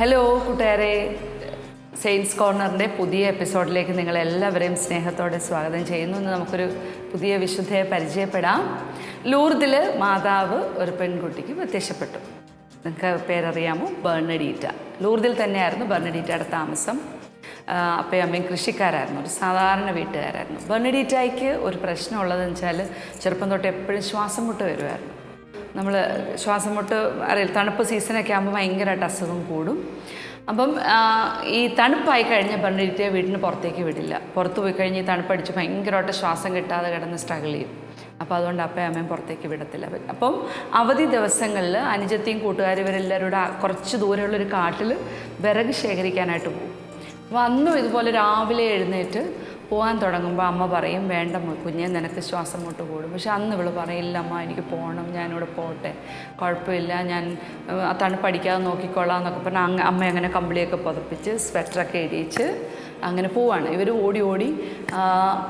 Hello കൂട്ടുകാരെ. Saints കോർണറിന്റെ പുതിയ എപ്പിസോഡിലേക്ക് നിങ്ങളെല്ലാവരെയും സ്നേഹത്തോടെ സ്വാഗതം ചെയ്യുന്നു. എന്ന് നമുക്കൊരു പുതിയ വിശുദ്ധയെ പരിചയപ്പെടാം. ലൂർദിൽ മാതാവ് ഒരു പെൺകുട്ടിക്ക് പ്രത്യക്ഷപ്പെട്ടു. നിങ്ങൾക്ക് പേരറിയാമോ? ബേർണഡീറ്റ. ലൂർദിൽ തന്നെയായിരുന്നു ബേർണഡീറ്റയുടെ താമസം. അപ്പയും അമ്മയും കൃഷിക്കാരായിരുന്നു. ഒരു സാധാരണ വീട്ടുകാരായിരുന്നു. ബെർണഡീറ്റായ്ക്ക് ഒരു പ്രശ്നമുള്ളതെന്ന് വെച്ചാൽ ചെറുപ്പം തൊട്ട് എപ്പോഴും ശ്വാസം മുട്ട് വരുമായിരുന്നു നമ്മൾ ശ്വാസം മുട്ട് അറിയില്ല തണുപ്പ് സീസണൊക്കെ ആകുമ്പോൾ ഭയങ്കരമായിട്ട് അസുഖം കൂടും. അപ്പം ഈ തണുപ്പായി കഴിഞ്ഞ പറഞ്ഞിട്ട് വീട്ടിന് പുറത്തേക്ക് വിടില്ല. പുറത്ത് പോയി കഴിഞ്ഞ് ഈ തണുപ്പടിച്ച് ഭയങ്കരമായിട്ട് ശ്വാസം കിട്ടാതെ കിടന്ന് സ്ട്രഗിൾ ചെയ്യും. അപ്പോൾ അതുകൊണ്ട് അപ്പയും അമ്മയും പുറത്തേക്ക് വിടത്തില്ല. അപ്പം അവധി ദിവസങ്ങളിൽ അനുജത്തെയും കൂട്ടുകാരും ഇവരെല്ലാവരും കുറച്ച് ദൂരമുള്ളൊരു കാട്ടിൽ വിറക് ശേഖരിക്കാനായിട്ട് പോകും. അപ്പോൾ അന്നും ഇതുപോലെ രാവിലെ എഴുന്നേറ്റ് പോകാൻ തുടങ്ങുമ്പോൾ അമ്മ പറയും വേണ്ട കുഞ്ഞെ നിനക്ക് ശ്വാസം മുട്ട് കൂടും. പക്ഷെ അന്ന് ഇവൾ പറയില്ല അമ്മ എനിക്ക് പോകണം ഞാനിവിടെ പോട്ടെ കുഴപ്പമില്ല ഞാൻ ഏഹ്, പഠിക്കാതെ നോക്കിക്കൊള്ളാം എന്നൊക്കെ പറഞ്ഞാൽ അമ്മ അങ്ങനെ കമ്പിളിയൊക്കെ പുതപ്പിച്ച് സ്വെറ്ററൊക്കെ ഇടിയിച്ച് അങ്ങനെ പോവാണ്. ഇവർ ഓടി ഓടി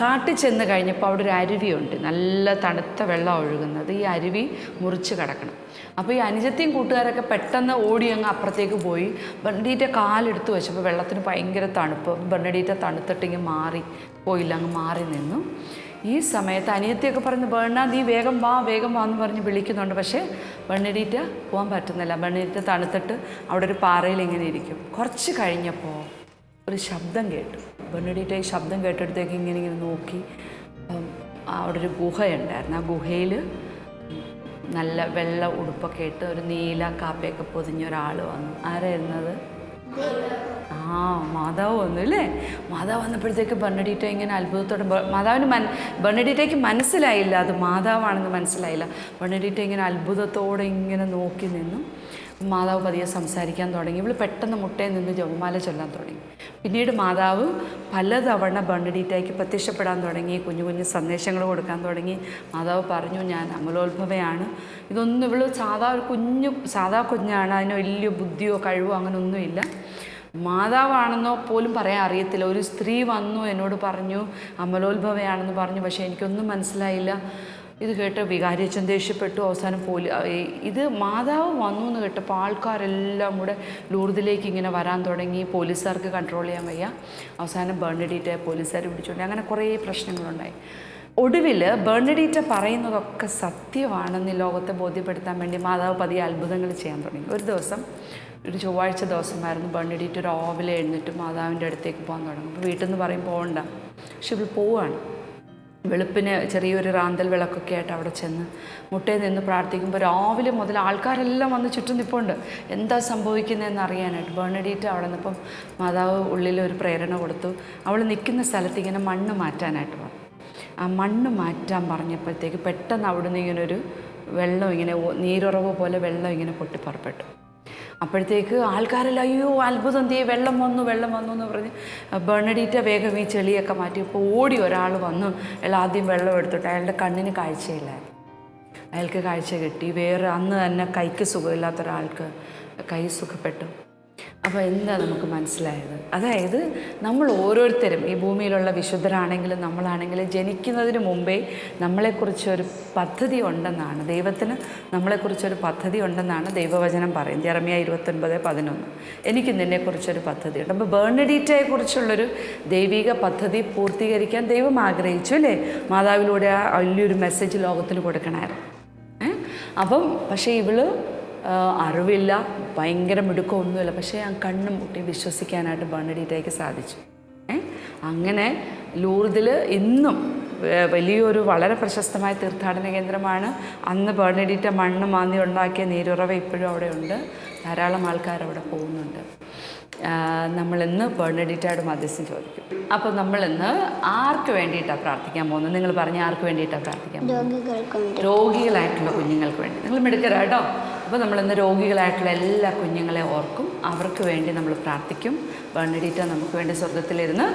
കാട്ടിൽ ചെന്ന് കഴിഞ്ഞപ്പോൾ അവിടെ ഒരു അരുവിയുണ്ട്. നല്ല തണുത്ത വെള്ളം ഒഴുകുന്നത്. ഈ അരുവി മുറിച്ച് കിടക്കണം. അപ്പോൾ ഈ അനുജത്തെയും കൂട്ടുകാരൊക്കെ പെട്ടെന്ന് ഓടി അങ്ങ് അപ്പുറത്തേക്ക് പോയി. ബെർണഡീറ്റ കാലെടുത്ത് വെച്ചപ്പോൾ വെള്ളത്തിന് ഭയങ്കര തണുപ്പ്. ബെർണഡീറ്റ തണുത്തിട്ടിങ്ങ് മാറി പോയില്ല അങ്ങ് മാറി നിന്നു. ഈ സമയത്ത് അനിയത്തിയൊക്കെ പറഞ്ഞ് ബേണ നീ വേഗം വാ വേഗം വാ എന്ന് പറഞ്ഞ് വിളിക്കുന്നുണ്ട്. പക്ഷേ ബെർണഡീറ്റ പോകാൻ പറ്റുന്നില്ല. ബെർണഡീറ്റ തണുത്തിട്ട് അവിടെ ഒരു പാറയിൽ ഇങ്ങനെ ഇരിക്കും. കുറച്ച് കഴിഞ്ഞപ്പോൾ ഒരു ശബ്ദം കേട്ടു. ബെർണഡീറ്റ ഈ ശബ്ദം കേട്ടെടുത്തേക്ക് ഇങ്ങനെ ഇങ്ങനെ നോക്കി. അവിടെ ഒരു ഗുഹയുണ്ടായിരുന്നു. ആ ഗുഹയിൽ നല്ല വെള്ള ഉടുപ്പൊക്കെ ഇട്ട് ഒരു നീല കാപ്പയൊക്കെ പൊതിഞ്ഞ ഒരാൾ വന്നു. ആരായിരുന്നത് ആ മാതാവ് വന്നു അല്ലേ? മാതാവ് വന്നപ്പോഴത്തേക്ക് ബെർണഡീറ്റ ഇങ്ങനെ അത്ഭുതത്തോടെ മാതാവിന് മൻ ബെർണഡീറ്റയ്ക്ക് മനസ്സിലായില്ല. അത് മാതാവാണെന്ന് മനസ്സിലായില്ല. ബെർണഡീറ്റ ഇങ്ങനെ അത്ഭുതത്തോടെ ഇങ്ങനെ നോക്കി നിന്നു. മാതാവ് പതിയെ സംസാരിക്കാൻ തുടങ്ങി. ഇവൾ പെട്ടെന്ന് മുട്ടയിൽ നിന്ന് ജപമാല ചൊല്ലാൻ തുടങ്ങി. പിന്നീട് മാതാവ് പലതവണ ബണ്ടഡീറ്റയ്ക്ക് പ്രത്യക്ഷപ്പെടാൻ തുടങ്ങി കുഞ്ഞു കുഞ്ഞു സന്ദേശങ്ങൾ കൊടുക്കാൻ തുടങ്ങി. മാതാവ് പറഞ്ഞു ഞാൻ അമലോത്ഭവയാണ്. ഇതൊന്നും ഇവൾ സാധാ ഒരു കുഞ്ഞു സാധാ കുഞ്ഞാണ്. അതിന് വലിയ ബുദ്ധിയോ കഴിവോ അങ്ങനെയൊന്നുമില്ല മാതാവാണെന്നോ പോലും പറയാൻ അറിയത്തില്ല. ഒരു സ്ത്രീ വന്നു എന്നോട് പറഞ്ഞു അമലോത്ഭവയാണെന്ന് പറഞ്ഞു. പക്ഷേ എനിക്കൊന്നും മനസ്സിലായില്ല. ഇത് കേട്ട് വികാരിയച്ഛൻ ദേഷ്യപ്പെട്ടു. അവസാനം പോലി ഇത് മാതാവ് വന്നു എന്ന് കേട്ടപ്പോൾ ആൾക്കാരെല്ലാം കൂടെ ലൂർദിലേക്ക് ഇങ്ങനെ വരാൻ തുടങ്ങി. പോലീസുകാർക്ക് കൺട്രോൾ ചെയ്യാൻ വയ്യ. അവസാനം ബേർണഡീറ്റ പോലീസുകാർ പിടിച്ചുകൊണ്ട് അങ്ങനെ കുറേ പ്രശ്നങ്ങളുണ്ടായി. ഒടുവിൽ ബേർണഡീറ്റ പറയുന്നതൊക്കെ സത്യമാണെന്ന് ലോകത്തെ ബോധ്യപ്പെടുത്താൻ വേണ്ടി മാതാവ് പതിയെ അത്ഭുതങ്ങൾ ചെയ്യാൻ തുടങ്ങി. ഒരു ദിവസം ഒരു ചൊവ്വാഴ്ച ദിവസമായിരുന്നു ബേർണഡീറ്റ രാവിലെ എഴുന്നേറ്റ് മാതാവിന്റെ അടുത്തേക്ക് പോകാൻ തുടങ്ങും. അപ്പോൾ വീട്ടിൽ നിന്ന് പറയും പോകണ്ട പക്ഷെ ഇവൾ പോവാണ്. വെളുപ്പിന് ചെറിയൊരു റാന്തൽ വിളക്കൊക്കെ ആയിട്ട് അവിടെ ചെന്ന് മുട്ടയിൽ നിന്ന് പ്രാർത്ഥിക്കുമ്പോൾ രാവിലെ മുതൽ ആൾക്കാരെല്ലാം വന്ന് ചുറ്റും നിൽപ്പുണ്ട് എന്താ സംഭവിക്കുന്നതെന്ന് അറിയാനായിട്ട്. ബേണഡീറ്റ് അവിടെ നിന്നിപ്പം മാതാവ് ഉള്ളിൽ ഒരു പ്രേരണ കൊടുത്തു. അവൾ നിൽക്കുന്ന സ്ഥലത്ത് ഇങ്ങനെ മണ്ണ് മാറ്റാനായിട്ട് പറഞ്ഞു. ആ മണ്ണ് മാറ്റാൻ പറഞ്ഞപ്പോഴത്തേക്ക് പെട്ടെന്ന് അവിടുന്ന് ഇങ്ങനെ ഒരു വെള്ളം ഇങ്ങനെ നീരുറവ് പോലെ വെള്ളം ഇങ്ങനെ പൊട്ടിപ്പുറപ്പെട്ടു. അപ്പോഴത്തേക്ക് ആൾക്കാരെല്ലാം അയ്യോ അത്ഭുതം തീ വെള്ളം വന്നു വെള്ളം വന്നു എന്ന് പറഞ്ഞ് ബേർണഡീറ്റ വേഗം ഈ ചെളിയൊക്കെ മാറ്റി. ഇപ്പോൾ ഓടി ഒരാൾ വന്നു അയാൾ ആദ്യം വെള്ളം എടുത്തിട്ട് അയാളുടെ കണ്ണിന് കാഴ്ചയില്ലായിരുന്നു അയാൾക്ക് കാഴ്ച കിട്ടി. വേറെ അന്ന് തന്നെ കൈക്ക് സുഖമില്ലാത്ത ഒരാൾക്ക് കൈ സുഖപ്പെട്ടു. അപ്പോൾ എന്താ നമുക്ക് മനസ്സിലായത്? അതായത് നമ്മൾ ഓരോരുത്തരും ഈ ഭൂമിയിലുള്ള വിശുദ്ധരാണെങ്കിലും നമ്മളാണെങ്കിലും ജനിക്കുന്നതിന് മുമ്പേ നമ്മളെക്കുറിച്ചൊരു പദ്ധതി ഉണ്ടെന്നാണ്. ദൈവത്തിന് നമ്മളെക്കുറിച്ചൊരു പദ്ധതി ഉണ്ടെന്നാണ് ദൈവവചനം പറയുന്നത്. ജെറമിയ ഇരുപത്തൊൻപത് പതിനൊന്ന്. എനിക്ക് നിന്നെക്കുറിച്ചൊരു പദ്ധതിയുണ്ട്. അപ്പോൾ ബേർണഡീറ്റയെക്കുറിച്ചുള്ളൊരു ദൈവിക പദ്ധതി പൂർത്തീകരിക്കാൻ ദൈവം ആഗ്രഹിച്ചു അല്ലേ? മാതാവിലൂടെ ആ വലിയൊരു മെസ്സേജ് ലോകത്തിന് കൊടുക്കണമായിരുന്നു? അപ്പം പക്ഷേ ഇവൾ അറിവില്ല ഭയങ്കര മിടുക്കമൊന്നുമില്ല. പക്ഷേ ആ കണ്ണും മുട്ടി വിശ്വസിക്കാനായിട്ട് ബണ്ണടിയിട്ടേക്ക് സാധിച്ചു. അങ്ങനെ ലൂർദിൽ ഇന്നും വലിയൊരു വളരെ പ്രശസ്തമായ തീർത്ഥാടന കേന്ദ്രമാണ്. അന്ന് ബേർണഡീറ്റ മണ്ണ് മാന്തി ഉണ്ടാക്കിയ നീരുറവ ഇപ്പോഴും അവിടെ ഉണ്ട് ധാരാളം ആൾക്കാർ അവിടെ പോകുന്നുണ്ട്. നമ്മളിന്ന് ബേർണഡീറ്റയുടെ മധ്യസ്ഥം ചോദിക്കും. അപ്പോൾ നമ്മളിന്ന് ആർക്ക് വേണ്ടിയിട്ടാണ് പ്രാർത്ഥിക്കാൻ പോകുന്നത്? നിങ്ങൾ പറഞ്ഞ ആർക്ക് വേണ്ടിയിട്ടാണ് പ്രാർത്ഥിക്കാൻ രോഗികളായിട്ടുള്ള കുഞ്ഞുങ്ങൾക്ക് വേണ്ടി. നിങ്ങൾ മിടുക്കരാ കേട്ടോ. അപ്പോൾ നമ്മളിന്ന് രോഗികളായിട്ടുള്ള എല്ലാ കുഞ്ഞുങ്ങളെ ഓർക്കും. അവർക്ക് വേണ്ടി നമ്മൾ പ്രാർത്ഥിക്കും. വേണ്ടിയിട്ട് നമുക്ക് വേണ്ടി സ്വർഗത്തിലിരുന്ന്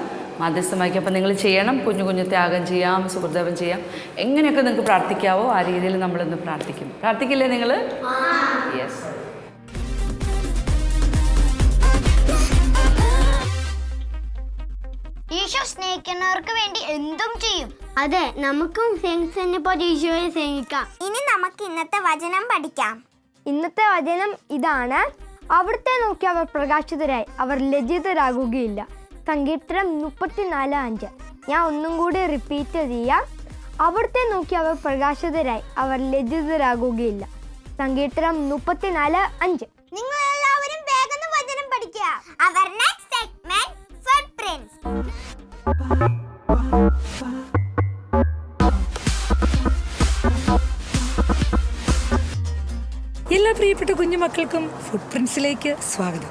മധ്യസ്ഥമാക്കി അപ്പോൾ നിങ്ങൾ ചെയ്യണം. കുഞ്ഞു കുഞ്ഞു ത്യാഗം ചെയ്യാം സുഹൃദേവം ചെയ്യാം. എങ്ങനെയൊക്കെ നിങ്ങൾക്ക് പ്രാർത്ഥിക്കാവോ ആ രീതിയിൽ നമ്മളിന്ന് പ്രാർത്ഥിക്കും. പ്രാർത്ഥിക്കില്ലേ നിങ്ങൾ? യെസ് ഈശോ സ്നേഹിക്കുന്നവർക്ക് വേണ്ടി എന്തും ചെയ്യും. അതെ നമുക്കും സ്നേഹിച്ചതിനെ ഈശോയെ സ്നേഹിക്കാം. ഇനി നമുക്ക് ഇന്നത്തെ വചനം പഠിക്കാം. ഇന്നത്തെ വചനം ഇതാണ്. അവിടുത്തെ നോക്കി അവർ പ്രകാശിതരായി. അവർ ലജ്ജിതരാകുകയില്ല. സങ്കീർത്തനം മുപ്പത്തിനാല് അഞ്ച്. ഞാൻ ഒന്നും കൂടി റിപ്പീറ്റ് ചെയ്യാം. അവിടുത്തെ നോക്കി അവർ പ്രകാശിതരായി. അവർ ലജ്ജിതരാകുകയില്ല. സങ്കീർത്തനം മുപ്പത്തിനാല് അഞ്ച്. നിങ്ങൾ എല്ലാവരും വേഗം വചനം പഠിക്കുക. അവർ നെക്സ്റ്റ് സെഗ്മെന്റ് പ്രിൻസ് എല്ലാ പ്രിയപ്പെട്ട കുഞ്ഞുമക്കൾക്കും ഫുഡ് പ്രിൻസിലേക്ക് സ്വാഗതം.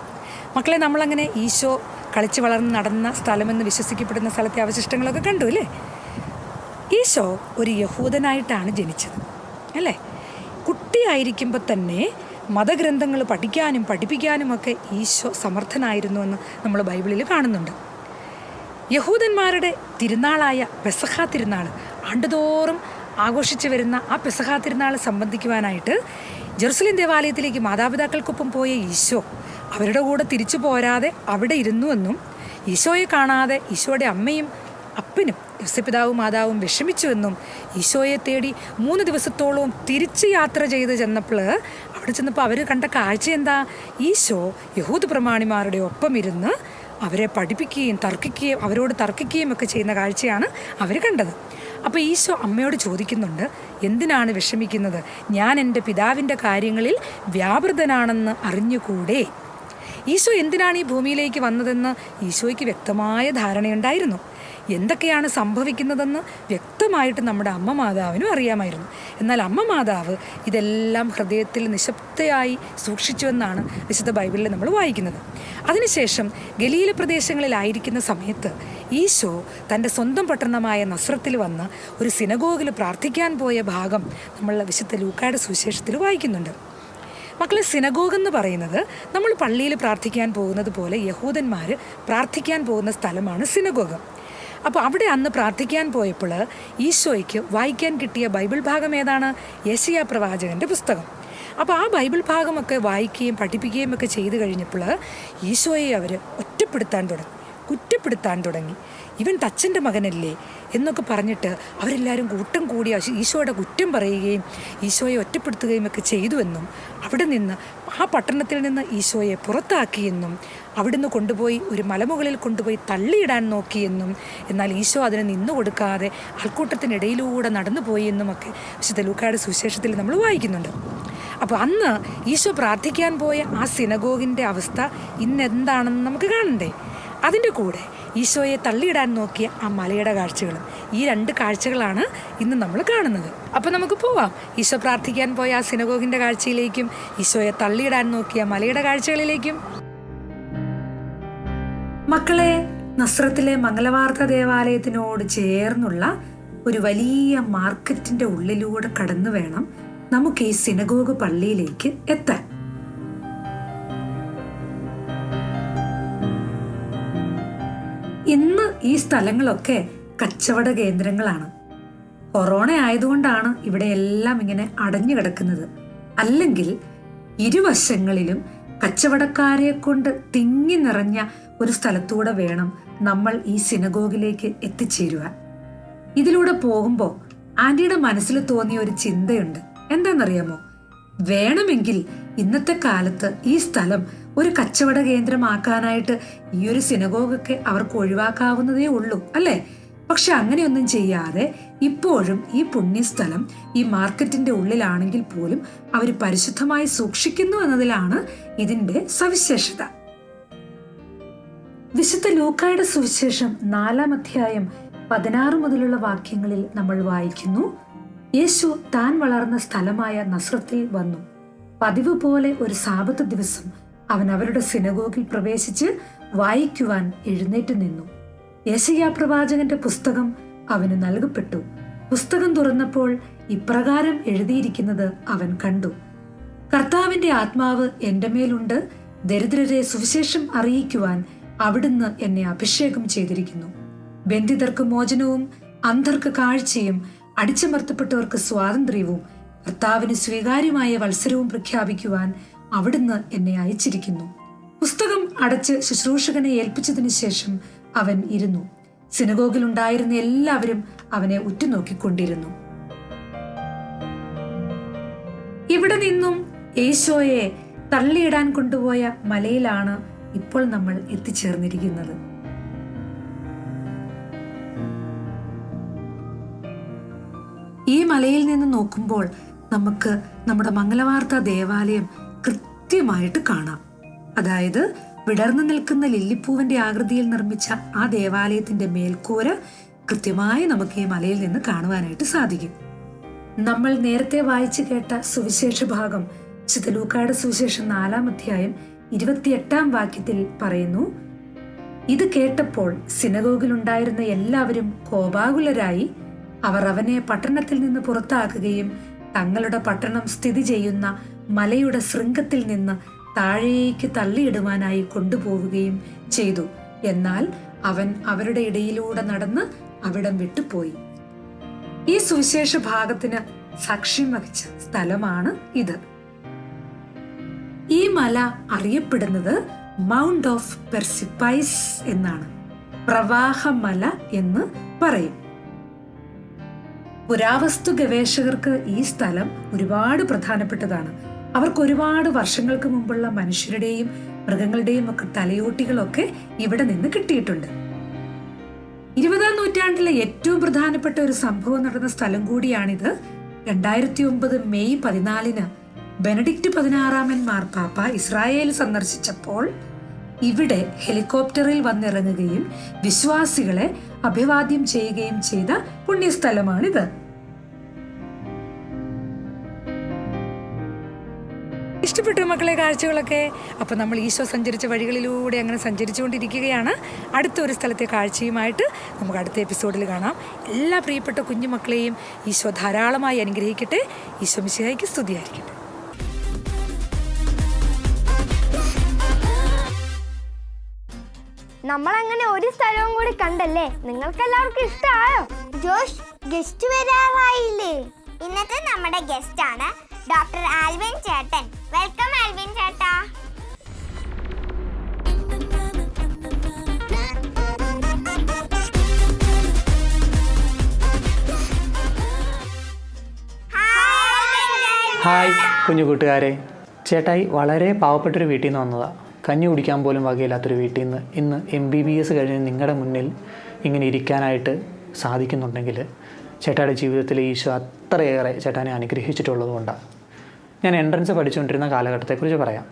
മക്കളെ നമ്മളങ്ങനെ ഈശോ കളിച്ചു വളർന്ന് നടന്ന സ്ഥലമെന്ന് വിശ്വസിക്കപ്പെടുന്ന സ്ഥലത്തെ അവശിഷ്ടങ്ങളൊക്കെ കണ്ടു അല്ലേ? ഈശോ ഒരു യഹൂദനായിട്ടാണ് ജനിച്ചത് അല്ലേ? കുട്ടിയായിരിക്കുമ്പോൾ തന്നെ മതഗ്രന്ഥങ്ങൾ പഠിക്കാനും പഠിപ്പിക്കാനും ഒക്കെ ഈശോ സമർത്ഥനായിരുന്നു എന്ന് നമ്മൾ ബൈബിളിൽ കാണുന്നുണ്ട്. യഹൂദന്മാരുടെ തിരുനാളായ പെസഹ തിരുനാൾ ആണ്ടുതോറും ആഘോഷിച്ചു വരുന്ന ആ പെസഹ തിരുനാൾ സംബന്ധിക്കുവാനായിട്ട് ജെറുസലേം ദേവാലയത്തിലേക്ക് മാതാപിതാക്കൾക്കൊപ്പം പോയ ഈശോ അവരുടെ കൂടെ തിരിച്ചു പോരാതെ അവിടെ ഇരുന്നു എന്നും ഈശോയെ കാണാതെ ഈശോയുടെ അമ്മയും അപ്പനും യോസപിതാവും മാതാവും വിഷമിച്ചുവെന്നും ഈശോയെ തേടി മൂന്ന് ദിവസത്തോളവും തിരിച്ച് യാത്ര ചെയ്ത് ചെന്നപ്പോൾ അവിടെ ചെന്നപ്പോൾ അവർ കണ്ട കാഴ്ച എന്താ? ഈശോ യഹൂദ് പ്രമാണിമാരുടെ ഒപ്പം ഇരുന്ന് അവരെ പഠിപ്പിക്കുകയും തർക്കിക്കുകയും അവരോട് തർക്കിക്കുകയും ഒക്കെ ചെയ്യുന്ന കാഴ്ചയാണ് അവർ കണ്ടത്. അപ്പോൾ ഈശോ അമ്മയോട് ചോദിക്കുന്നുണ്ട് എന്തിനാണ് വിഷമിക്കുന്നത്? ഞാൻ എന്റെ പിതാവിന്റെ കാര്യങ്ങളിൽ വ്യാപൃതനാണെന്ന് അറിഞ്ഞുകൂടെ? ഈശോ എന്തിനാണ് ഈ ഭൂമിയിലേക്ക് വന്നതെന്ന് ഈശോയ്ക്ക് വ്യക്തമായ ധാരണയുണ്ടായിരുന്നു. എന്തൊക്കെയാണ് സംഭവിക്കുന്നതെന്ന് വ്യക്തമായിട്ട് നമ്മുടെ അമ്മ മാതാവിനും അറിയാമായിരുന്നു. എന്നാൽ അമ്മ മാതാവ് ഇതെല്ലാം ഹൃദയത്തിൽ നിശബ്ദയായി സൂക്ഷിച്ചുവെന്നാണ് വിശുദ്ധ ബൈബിളിൽ നമ്മൾ വായിക്കുന്നത്. അതിനുശേഷം ഗലീല പ്രദേശങ്ങളിലായിരിക്കുന്ന സമയത്ത് ഈശോ തന്റെ സ്വന്തം പട്ടണമായ നസ്രത്തിൽ വന്ന് ഒരു സിനഗോഗിൽ പ്രാർത്ഥിക്കാൻ പോയ ഭാഗം നമ്മൾ വിശുദ്ധ ലൂക്കായുടെ സുവിശേഷത്തിൽ വായിക്കുന്നുണ്ട്. മക്കളെ സിനഗോഗ് എന്ന് പറയുന്നത് നമ്മൾ പള്ളിയിൽ പ്രാർത്ഥിക്കാൻ പോകുന്നത് പോലെ യഹൂദന്മാർ പ്രാർത്ഥിക്കാൻ പോകുന്ന സ്ഥലമാണ് സിനഗോഗ്. അപ്പോൾ അവിടെ അന്ന് പ്രാർത്ഥിക്കാൻ പോയപ്പോൾ ഈശോയ്ക്ക് വായിക്കാൻ കിട്ടിയ ബൈബിൾ ഭാഗം ഏതാണ്? യശിയ പ്രവാചകന്റെ പുസ്തകം. അപ്പോൾ ആ ബൈബിൾ ഭാഗമൊക്കെ വായിക്കുകയും പഠിപ്പിക്കുകയും ഒക്കെ ചെയ്തു കഴിഞ്ഞപ്പോൾ ഈശോയെ അവർ ഒറ്റപ്പെടുത്താൻ തുടങ്ങി. കുറ്റപ്പെടുത്താൻ തുടങ്ങി. ഇവൻ തച്ചന്റെ മകനല്ലേ? എന്നൊക്കെ പറഞ്ഞിട്ട് അവരെല്ലാവരും കൂട്ടം കൂടി ഈശോയുടെ കുറ്റം പറയുകയും ഈശോയെ ഒറ്റപ്പെടുത്തുകയും ഒക്കെ ചെയ്തുവെന്നും അവിടെ നിന്ന് ആ പട്ടണത്തിൽ നിന്ന് ഈശോയെ പുറത്താക്കിയെന്നും അവിടുന്ന് കൊണ്ടുപോയി ഒരു മലമുകളിൽ കൊണ്ടുപോയി തള്ളിയിടാൻ നോക്കിയെന്നും എന്നാൽ ഈശോ അതിന് നിന്നു കൊടുക്കാതെ ആൾക്കൂട്ടത്തിനിടയിലൂടെ നടന്നു പോയി എന്നുമൊക്കെ വിശുദ്ധ ലൂക്കായുടെ സുവിശേഷത്തിൽ നമ്മൾ വായിക്കുന്നുണ്ട്. അപ്പോൾ അന്ന് ഈശോ പ്രാർത്ഥിക്കാൻ പോയ ആ സിനഗോഗിന്റെ അവസ്ഥ ഇന്നെന്താണെന്ന് നമുക്ക് കാണണ്ടേ? അതിന്റെ കൂടെ ഈശോയെ തള്ളിയിടാൻ നോക്കിയ ആ മലയുടെ കാഴ്ചകളും ഈ രണ്ട് കാഴ്ചകളാണ് ഇന്ന് നമ്മൾ കാണുന്നത്. അപ്പോൾ നമുക്ക് പോവാം. ഈശോ പ്രാർത്ഥിക്കാൻ പോയ ആ സിനഗോഗിന്റെ കാഴ്ചയിലേക്കും ഈശോയെ തള്ളിയിടാൻ നോക്കിയ മലയുടെ കാഴ്ചകളിലേക്കും. മക്കളെ നസ്രത്തിലെ മംഗലവാർത്ത ദേവാലയത്തിനോട് ചേർന്നുള്ള ഒരു വലിയ മാർക്കറ്റിന്റെ ഉള്ളിലൂടെ കടന്നു വേണം നമുക്ക് ഈ സിനഗോഗ് പള്ളിയിലേക്ക് എത്താൻ. ഇന്ന് ഈ സ്ഥലങ്ങളൊക്കെ കച്ചവട കേന്ദ്രങ്ങളാണ്. കൊറോണ ആയതുകൊണ്ടാണ് ഇവിടെ എല്ലാം ഇങ്ങനെ അടഞ്ഞു കിടക്കുന്നത്. അല്ലെങ്കിൽ ഇരുവശങ്ങളിലും കച്ചവടക്കാരെ കൊണ്ട് തിങ്ങി നിറഞ്ഞ ഒരു സ്ഥലത്തൂടെ വേണം നമ്മൾ ഈ സിനഗോഗിലേക്ക് എത്തിച്ചേരുവാൻ. ഇതിലൂടെ പോകുമ്പോൾ ആന്റിയുടെ മനസ്സിൽ തോന്നിയ ഒരു ചിന്തയുണ്ട്. എന്താണെന്നറിയാമോ? വേണമെങ്കിൽ ഇന്നത്തെ കാലത്ത് ഈ സ്ഥലം ഒരു കച്ചവട കേന്ദ്രമാക്കാനായിട്ട് ഈ ഒരു സിനഗോഗൊക്കെ അവർക്ക് ഒഴിവാക്കാവുന്നതേ ഉള്ളൂ അല്ലേ? പക്ഷെ അങ്ങനെയൊന്നും ചെയ്യാതെ ഇപ്പോഴും ഈ പുണ്യസ്ഥലം ഈ മാർക്കറ്റിന്റെ ഉള്ളിലാണെങ്കിൽ പോലും അവർ പരിശുദ്ധമായി സൂക്ഷിക്കുന്നു എന്നതിലാണ് ഇതിന്റെ സവിശേഷത. വിശുദ്ധ ലൂക്കായുടെ സുവിശേഷം നാലാം അധ്യായം പതിനാറ് മുതലുള്ള വാക്യങ്ങളിൽ നമ്മൾ വായിക്കുന്നു. യേശു താൻ വളർന്ന സ്ഥലമായ നസ്രത്തിൽ വന്നു. പതിവ് പോലെ ഒരു സാപത്ത് ദിവസം അവൻ അവരുടെ സിനഗോഗിൽ പ്രവേശിച്ച് വായിക്കുവാൻ എഴുന്നേറ്റ് നിന്നു. യേശയ്യാ പ്രവാചകന്റെ പുസ്തകം അവന് നൽകപ്പെട്ടു. പുസ്തകം തുറന്നപ്പോൾ ഇപ്രകാരം എഴുതിയിരിക്കുന്നത് അവൻ കണ്ടു. കർത്താവിന്റെ ആത്മാവ് എന്റെ മേലുണ്ട്. ദരിദ്രരെ സുവിശേഷം അറിയിക്കുവാൻ അവിടുന്ന് എന്നെ അഭിഷേകം ചെയ്തിരിക്കുന്നു. ബന്ധിതർക്ക് മോചനവും അന്ധർക്ക് കാഴ്ചയും അടിച്ചമർത്തപ്പെട്ടവർക്ക് സ്വാതന്ത്ര്യവും കർത്താവിന് സ്വീകാര്യമായ വത്സരവും പ്രഖ്യാപിക്കുവാൻ അവിടുന്ന് എന്നെ അയച്ചിരിക്കുന്നു. പുസ്തകം അടച്ച് ശുശ്രൂഷകനെ ഏൽപ്പിച്ചതിനു ശേഷം അവൻ ഇരുന്നു. സിനഗോഗിൽ ഉണ്ടായിരുന്ന എല്ലാവരും അവനെ ഉറ്റുനോക്കിക്കൊണ്ടിരുന്നു. ഇവിടെ നിന്നും യേശോയെ തള്ളിയിടാൻ കൊണ്ടുപോയ മലയിലാണ് ഇപ്പോൾ നമ്മൾ എത്തിച്ചേർന്നിരിക്കുന്നത്. ഈ മലയിൽ നിന്ന് നോക്കുമ്പോൾ നമുക്ക് നമ്മുടെ മംഗലവാർത്ത ദേവാലയം കൃത്യമായിട്ട് കാണാം. അതായത് വിടർന്നു നിൽക്കുന്ന ലില്ലിപ്പൂവിന്റെ ആകൃതിയിൽ നിർമ്മിച്ച ആ ദേവാലയത്തിന്റെ മേൽക്കൂര കൃത്യമായി നമുക്ക് ഈ മലയിൽ നിന്ന് കാണുവാനായിട്ട് സാധിക്കും. നമ്മൾ നേരത്തെ വായിച്ചു കേട്ട സുവിശേഷ ഭാഗം ചിതലൂക്കായുടെ സുവിശേഷം നാലാം അധ്യായം ഇരുപത്തിയെട്ടാം വാക്യത്തിൽ പറയുന്നു ഇത് കേട്ടപ്പോൾ സിനഗോഗിലുണ്ടായിരുന്ന എല്ലാവരും കോപാകുലരായി അവർ അവനെ പട്ടണത്തിൽ നിന്ന് പുറത്താക്കുകയും തങ്ങളുടെ പട്ടണം സ്ഥിതി ചെയ്യുന്ന മലയുടെ ശൃംഗത്തിൽ നിന്ന് താഴേക്ക് തള്ളിയിടുവാനായി കൊണ്ടുപോവുകയും ചെയ്തു. എന്നാൽ അവൻ അവരുടെ ഇടയിലൂടെ നടന്ന് അവിടം വിട്ടുപോയി. ഈ സുവിശേഷ ഭാഗത്തിന് സാക്ഷ്യം വഹിച്ച സ്ഥലമാണ് ഇത്. ഈ മല അറിയപ്പെടുന്നത് മൗണ്ട് ഓഫ് പെർസിപ്പൈസ് എന്നാണ്. പ്രവാഹമല എന്ന് പറയും. പുരാവസ്തു ഗവേഷകർക്ക് ഈ സ്ഥലം ഒരുപാട് പ്രധാനപ്പെട്ടതാണ്. അവർക്ക് ഒരുപാട് വർഷങ്ങൾക്ക് മുമ്പുള്ള മനുഷ്യരുടെയും മൃഗങ്ങളുടെയും ഒക്കെ തലയോട്ടികളൊക്കെ ഇവിടെ നിന്ന് കിട്ടിയിട്ടുണ്ട്. ഇരുപതാം നൂറ്റാണ്ടിലെ ഏറ്റവും പ്രധാനപ്പെട്ട ഒരു സംഭവം നടന്ന സ്ഥലം കൂടിയാണിത്. രണ്ടായിരത്തി ഒമ്പത് മെയ് പതിനാലിന് ബെനഡിക്റ്റ് പതിനാറാമൻ മാർപ്പാപ്പ ഇസ്രായേൽ സന്ദർശിച്ചപ്പോൾ ഇവിടെ ഹെലികോപ്റ്ററിൽ വന്നിറങ്ങുകയും വിശ്വാസികളെ അഭിവാദ്യം ചെയ്യുകയും ചെയ്ത പുണ്യസ്ഥലമാണിത്. ഇഷ്ടപ്പെട്ടു മക്കളെ കാഴ്ചകളൊക്കെ അപ്പോൾ നമ്മൾ ഈശോ സഞ്ചരിച്ച വഴികളിലൂടെ അങ്ങനെ സഞ്ചരിച്ചുകൊണ്ടിരിക്കുകയാണ്. അടുത്തൊരു സ്ഥലത്തെ കാഴ്ചയുമായിട്ട് നമുക്ക് അടുത്ത എപ്പിസോഡിൽ കാണാം. എല്ലാ പ്രിയപ്പെട്ട കുഞ്ഞുമക്കളെയും ഈശോ ധാരാളമായി അനുഗ്രഹിക്കട്ടെ. ഈശോ മിശിഹായ്ക്ക് സ്തുതിയായിരിക്കട്ടെ. നമ്മൾ അങ്ങനെ ഒരു സ്ഥലവും കൂടി കണ്ടല്ലേ? നിങ്ങൾക്ക് എല്ലാവർക്കും ഇഷ്ടമായോ ജോഷ് ഗസ്റ്റ് വരാറായില്ലേ? ഇന്നത്തെ നമ്മുടെ ഗസ്റ്റ് ആണ് ഡോക്ടർ ആൽവിൻ ചേട്ടൻ. വെൽക്കം ആൽവിൻ ചേട്ടാ. ഹായ് കുഞ്ഞു കൂട്ടുകാരെ ചേട്ടായി വളരെ പാവപ്പെട്ടൊരു വീട്ടിൽ നിന്ന് വന്നതാണ് കഞ്ഞി കുടിക്കാൻ പോലും വകയില്ലാത്തൊരു വീട്ടിൽ നിന്ന് ഇന്ന് എം ബി ബി എസ് കഴിഞ്ഞ് നിങ്ങളുടെ മുന്നിൽ ഇങ്ങനെ ഇരിക്കാനായിട്ട് സാധിക്കുന്നുണ്ടെങ്കിൽ ചേട്ടായുടെ ജീവിതത്തിൽ ഈശോ അത്രയേറെ ചേട്ടാനെ അനുഗ്രഹിച്ചിട്ടുള്ളതുകൊണ്ടാണ്. ഞാൻ എൻട്രൻസ് പഠിച്ചുകൊണ്ടിരുന്ന കാലഘട്ടത്തെക്കുറിച്ച് പറയാം.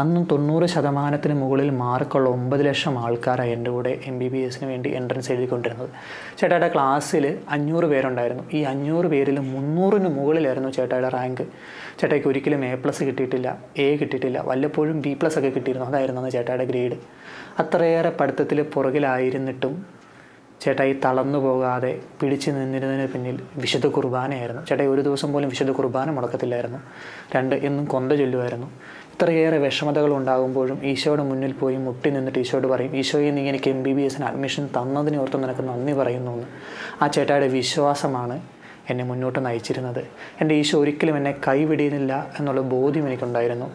അന്നും തൊണ്ണൂറ് ശതമാനത്തിന് മുകളിൽ മാർക്കുള്ള ഒമ്പത് ലക്ഷം ആൾക്കാരാണ് എന്റെ കൂടെ എം ബി ബി എസിന് വേണ്ടി എൻട്രൻസ് എഴുതിക്കൊണ്ടിരുന്നത്. ചേട്ടായുടെ ക്ലാസ്സിൽ അഞ്ഞൂറ് പേരുണ്ടായിരുന്നു. ഈ അഞ്ഞൂറ് പേരിൽ മുന്നൂറിന് മുകളിലായിരുന്നു ചേട്ടായുടെ റാങ്ക് ചേട്ടായിക്ക് ഒരിക്കലും എ പ്ലസ് കിട്ടിയിട്ടില്ല എ കിട്ടിയിട്ടില്ല. വല്ലപ്പോഴും ബി പ്ലസ് ഒക്കെ കിട്ടിയിരുന്നു. അതായിരുന്നു ചേട്ടായുടെ ഗ്രേഡ് അത്രയേറെ പഠിത്തത്തിൽ പുറകിലായിരുന്നിട്ടും ചേട്ടായി തളർന്നു പോകാതെ പിടിച്ചു നിന്നിരുന്നതിന് പിന്നിൽ വിശുദ്ധ കുർബാനയായിരുന്നു. ചേട്ടായി ഒരു ദിവസം പോലും വിശുദ്ധ കുർബാന മുടക്കത്തില്ലായിരുന്നു. രണ്ട് എന്നും കൊന്ത ചൊല്ലുമായിരുന്നു. ഇത്രയേറെ വിഷമതകൾ ഉണ്ടാകുമ്പോഴും ഈശോയുടെ മുന്നിൽ പോയി മുട്ടി നിന്നിട്ട് ഈശോയോട് പറയും ഈശോയെ നീ എനിക്ക് എം ബി ബി എസിന് അഡ്മിഷൻ തന്നതിനെ ഓർത്ത് നിനക്ക് നന്ദി പറയുന്നു എന്ന്. ആ ചേട്ടായുടെ വിശ്വാസമാണ് എന്നെ മുന്നോട്ട് നയിച്ചിരുന്നത്. എന്റെ ഈശോ ഒരിക്കലും എന്നെ കൈവിടിയുന്നില്ല എന്നുള്ള ബോധ്യം എനിക്കുണ്ടായിരുന്നു.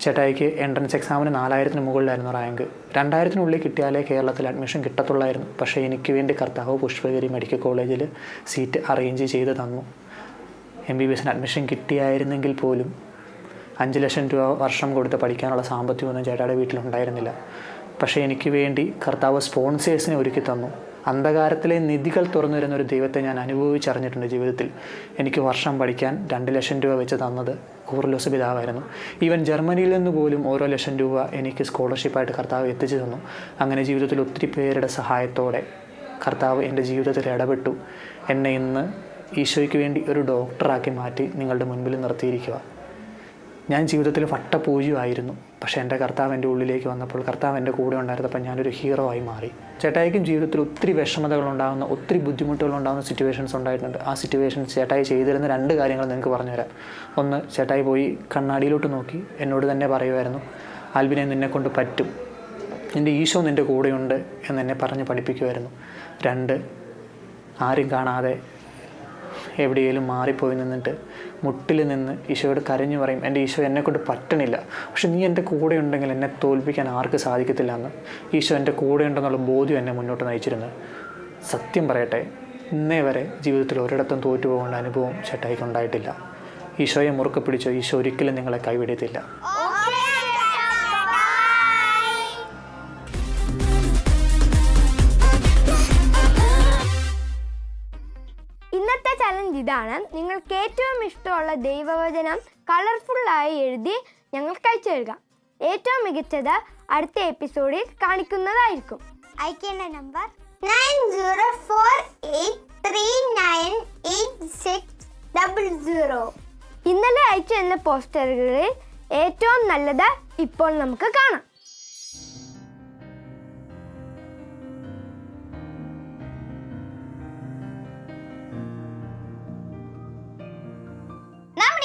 ചേട്ടായിക്ക് എൻട്രൻസ് എക്സാമിന് നാലായിരത്തിന് മുകളിലായിരുന്നു റാങ്ക് രണ്ടായിരത്തിനുള്ളിൽ കിട്ടിയാലേ കേരളത്തിൽ അഡ്മിഷൻ കിട്ടത്തുള്ളായിരുന്നു. പക്ഷേ എനിക്ക് വേണ്ടി കർത്താവ് പുഷ്പഗിരി മെഡിക്കൽ കോളേജിൽ സീറ്റ് അറേഞ്ച് ചെയ്ത് തന്നു. എം ബി ബി എസിന് അഡ്മിഷൻ കിട്ടിയായിരുന്നെങ്കിൽ പോലും അഞ്ച് ലക്ഷം രൂപ വർഷം കൊടുത്ത് പഠിക്കാനുള്ള സാമ്പത്തികമൊന്നും ചേട്ടായുടെ വീട്ടിലുണ്ടായിരുന്നില്ല. പക്ഷേ എനിക്ക് വേണ്ടി കർത്താവ് സ്പോൺസേഴ്സിനെ ഒരുക്കി തന്നു. അന്ധകാരത്തിലെ നിധികൾ തുറന്നു വരുന്ന ഒരു ദൈവത്തെ ഞാൻ അനുഭവിച്ചറിഞ്ഞിട്ടുണ്ട് ജീവിതത്തിൽ. എനിക്ക് വർഷം പഠിക്കാൻ രണ്ട് ലക്ഷം രൂപ വെച്ച് തന്നത് കൂർലോസ് പിതാവായിരുന്നു. ഈവൻ ജർമ്മനിയിൽ നിന്ന് പോലും ഓരോ ലക്ഷം രൂപ എനിക്ക് സ്കോളർഷിപ്പായിട്ട് കർത്താവ് എത്തിച്ചു തന്നു. അങ്ങനെ ജീവിതത്തിൽ ഒത്തിരി പേരുടെ സഹായത്തോടെ കർത്താവ് എന്റെ ജീവിതത്തിൽ ഇടപെട്ടു. എന്നെ ഇന്ന് ഈശോയ്ക്ക് വേണ്ടി ഒരു ഡോക്ടറാക്കി മാറ്റി നിങ്ങളുടെ മുൻപിൽ നിർത്തിയിരിക്കുക. ഞാൻ ജീവിതത്തിൽ വട്ടപൂജ്യമായിരുന്നു. പക്ഷേ എന്റെ കർത്താവ് എന്റെ ഉള്ളിലേക്ക് വന്നപ്പോൾ കർത്താവ് എന്റെ കൂടെ ഉണ്ടായിരുന്നപ്പോൾ ഞാനൊരു ഹീറോ ആയി മാറി. ചേട്ടായിക്കും ജീവിതത്തിൽ ഒത്തിരി വിഷമതകൾ ഉണ്ടാകുന്ന ഒത്തിരി ബുദ്ധിമുട്ടുകൾ ഉണ്ടാകുന്ന സിറ്റുവേഷൻസ് ഉണ്ടായിട്ടുണ്ട്. ആ സിറ്റുവേഷൻസ് ചേട്ടായി ചെയ്തിരുന്ന രണ്ട് കാര്യങ്ങൾ നിങ്ങൾക്ക് പറഞ്ഞുതരാം. ഒന്ന് ചേട്ടായി പോയി കണ്ണാടിയിലോട്ട് നോക്കി. എന്നോട് തന്നെ പറയുമായിരുന്നു ആൽബിനെ നിന്നെ കൊണ്ട് പറ്റും. നിന്റെ ഈശോ നിന്റെ കൂടെയുണ്ട് എന്ന് എന്നെ പറഞ്ഞ് പഠിപ്പിക്കുമായിരുന്നു. രണ്ട് ആരും കാണാതെ എവിടെയെങ്കിലും മാറിപ്പോയി നിന്നിട്ട് മുട്ടിൽ നിന്ന് ഈശോയോട് കരഞ്ഞു പറയും എന്റെ ഈശോ എന്നെക്കൊണ്ട് പറ്റണില്ല. പക്ഷെ നീ എന്റെ കൂടെ ഉണ്ടെങ്കിൽ എന്നെ തോൽപ്പിക്കാൻ ആർക്ക് സാധിക്കത്തില്ല എന്ന്. ഈശോ എന്റെ കൂടെ ഉണ്ടെന്നുള്ള ബോധ്യം എന്നെ മുന്നോട്ട് നയിച്ചിരുന്നു. സത്യം പറയട്ടെ ഇന്നേ വരെ ജീവിതത്തിൽ ഒരിടത്തും തോറ്റു പോകേണ്ട അനുഭവം ചേട്ടായിക്ക് ഉണ്ടായിട്ടില്ല. ഈശോയെ മുറുക്കെ പിടിച്ചോ ഈശോ ഒരിക്കലും നിങ്ങളെ കൈവിടത്തില്ല. ഇതാണ് നിങ്ങൾക്ക് ഏറ്റവും ഇഷ്ടമുള്ള ദൈവവചനം കളർഫുള്ളായി എഴുതി ഞങ്ങൾക്ക് അയച്ചു തരിക. ഏറ്റവും മികച്ചത് അടുത്ത എപ്പിസോഡിൽ കാണിക്കുന്നതായിരിക്കും. അയക്കേണ്ട number nine zero four eight three nine eight six double zero. ഇന്നലെ അയച്ചു തന്ന പോസ്റ്ററുകളിൽ ഏറ്റവും നല്ലത് ഇപ്പോൾ നമുക്ക് കാണാം.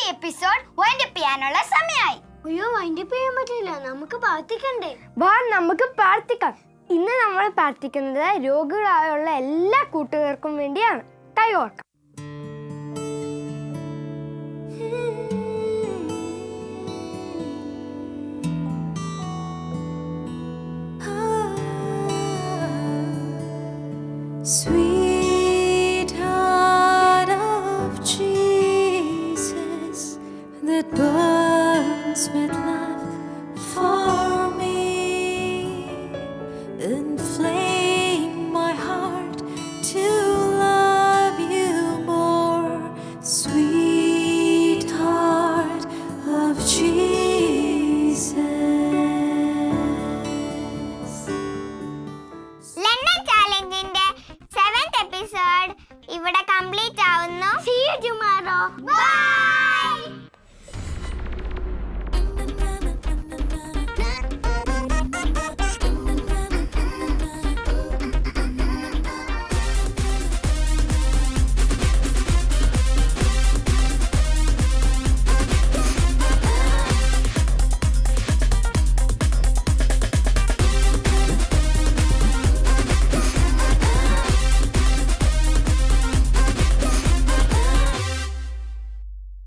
എപ്പിസോഡ് വൈൻഡപ്പ് ചെയ്യാനുള്ള സമയമായി അയ്യോ വൈൻഡപ്പ് ചെയ്യാൻ പറ്റില്ല. നമുക്ക് പ്രാർത്ഥിക്കണ്ടേ? വാ നമുക്ക് പ്രാർത്ഥിക്കാം. ഇന്ന് നമ്മൾ പ്രാർത്ഥിക്കുന്നത് രോഗികളായുള്ള എല്ലാ കൂട്ടുകാർക്കും വേണ്ടിയാണ്. കൈകോർക്കാം Sweetheart ഇവിടെ കംപ്ലീറ്റ് ആവുന്നു. See you tomorrow bye